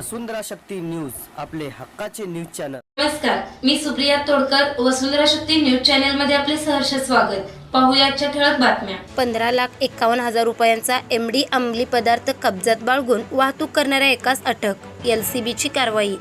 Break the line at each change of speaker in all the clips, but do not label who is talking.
वसुंधरा Shakti news आपले हक्काचे news channel.
नमस्कार मी सुप्रिया तोडकर वसुंधरा शक्ती न्यूज चॅनलमध्ये आपले सहर्ष स्वागत. पाहूया आजच्या ठळक बातम्या.
पंधरा लाख एकावन्न हजार रुपयांचा एम डी अंमली पदार्थ कब्जात बाळगून वाहतूक करणाऱ्या एकास अटक एल सी बीची कारवाई.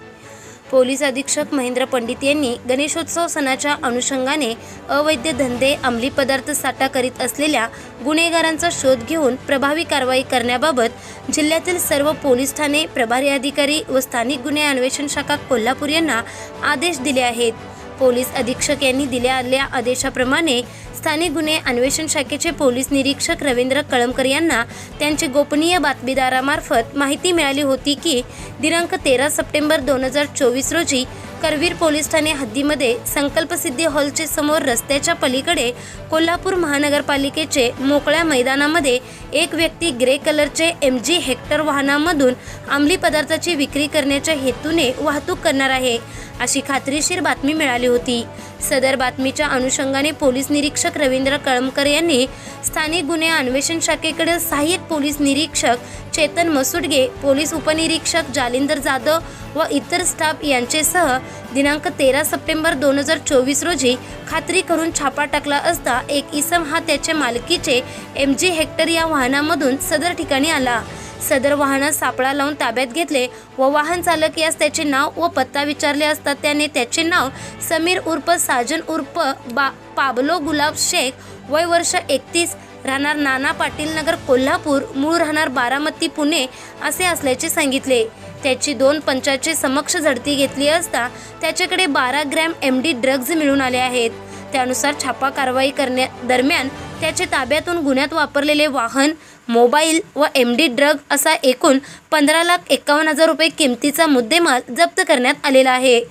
पोलीस अधीक्षक महेंद्र पंडित यांनी गणेशोत्सव सणाच्या अनुषंगाने अवैध धंदे अंमली पदार्थ साठा करीत असलेल्या गुन्हेगारांचा शोध घेऊन प्रभावी कारवाई करण्याबाबत जिल्ह्यातील सर्व पोलीस ठाणे प्रभारी अधिकारी व स्थानिक गुन्हे अन्वेषण शाखा कोल्हापूर यांना आदेश दिले आहेत. पोलीस अधीक्षक यांनी दिलेल्या आदेशाप्रमाणे स्थानिक गुन्हे अन्वेषण शाखेचे पोलीस निरीक्षक रवींद्र कळमकर यांना त्यांचे गोपनीय बातमीदारामार्फत माहिती मिळाली होती की दिनांक तेरा सप्टेंबर दोन हजार चोवीस रोजी करवीर पोलीस ठाणे हद्दीमध्ये संकल्पसिद्धी हॉलचे समोर रस्त्याच्या पलीकडे कोल्हापूर महानगरपालिकेचे मोकळ्या मैदानामध्ये एक व्यक्ती ग्रे कलरचे एम जी हेक्टर वाहनामधून अंमली पदार्थाची विक्री करण्याच्या हेतूने वाहतूक करणार आहे अशी खात्रीशीर बातमी मिळाली होती. सदर बातमीच्या अनुषंगाने पोलीस निरीक्षक रवींद्र कळमकर यांनी स्थानिक गुन्हे अन्वेषण शाखेकडे सहाय्यक पोलीस निरीक्षक चेतन मसुडगे पोलीस उपनिरीक्षक जालिंदर जाधव व इतर स्टाफ यांचेसह दिनांक तेरा सप्टेंबर दोन हजार चोवीस रोजी खात्री करून छापा टाकला असता एक इसम हा त्याच्या मालकीचे एम जी हेक्टर या वाहनामधून सदर ठिकाणी आला. सदर वाहनात सापळा लावून ताब्यात घेतले व वाहन चालक यास त्याचे नाव व पत्ता विचारले असता त्याने त्याचे नाव समीर उर्फ साजन उर्फ बा पाबलो गुलाब शेख वय वर्ष एकतीस राहणार नाना पाटील नगर कोल्हापूर मूळ राहणार बारामती पुणे असे असल्याचे सांगितले. त्याची दोन पंचाचे समक्ष झडती घेतली असता त्याच्याकडे बारा ग्रॅम एम डी ड्रग्ज मिळून आले आहेत. त्यानुसार छापा कारवाई करण्या दरम्यान त्याचे ताब्यातून गुन्ह्यात वापरलेले वाहन मोबाईल व एम डी ड्रग असा एकूण पंधरा लाख एकावन्न हजार रुपये किमतीचा मुद्देमाल जप्त करण्यात आलेला आहे.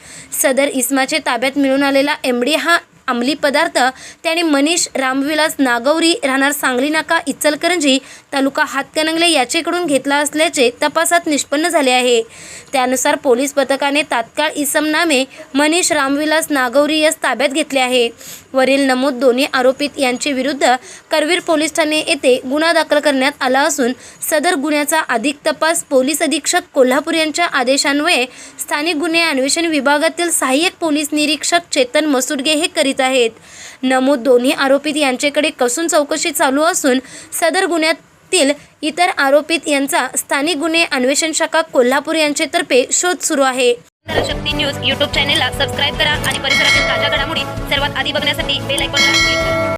सदर इस्माचे ताब्यात मिळून आलेला एम डी हा अंमली पदार्थ त्याने मनीष रामविलास नागौरी राहणार सांगली नाका इचलकरंजी तालुका हातकणंगले याचेकडून घेतला असल्याचे तपासात निष्पन्न झाले आहे. त्यानुसार पोलीस पथकाने तात्काळ इसम नामे मनीष रामविलास नागौरी यास ताब्यात घेतले आहे. वरील नमूद दोन्ही आरोपित यांचे विरुद्ध करवीर पोलीस ठाणे येथे गुन्हा दाखल करण्यात आला असून सदर गुन्ह्याचा अधिक तपास पोलीस अधीक्षक कोल्हापूर यांच्या आदेशान्वये स्थानिक गुन्हे अन्वेषण विभागातील सहाय्यक पोलीस निरीक्षक चेतन मसुडगे हे करीत करीत आहेत. नमूद दोन्ही आरोपित यांच्याकडे कसून चौकशी चालू असून सदर गुन्ह्यातील इतर आरोपित यांचा स्थानिक गुन्हे अन्वेषण शाखा कोल्हापूर यांच्यातर्फे शोध सुरू आहे. शक्ती न्यूज यूट्यूब चॅनेलला सबस्क्राईब करा आणि परिसरातील ताज्या घडामोडी सर्वात आधी बघण्यासाठी बेल आयकॉनला क्लिक करा.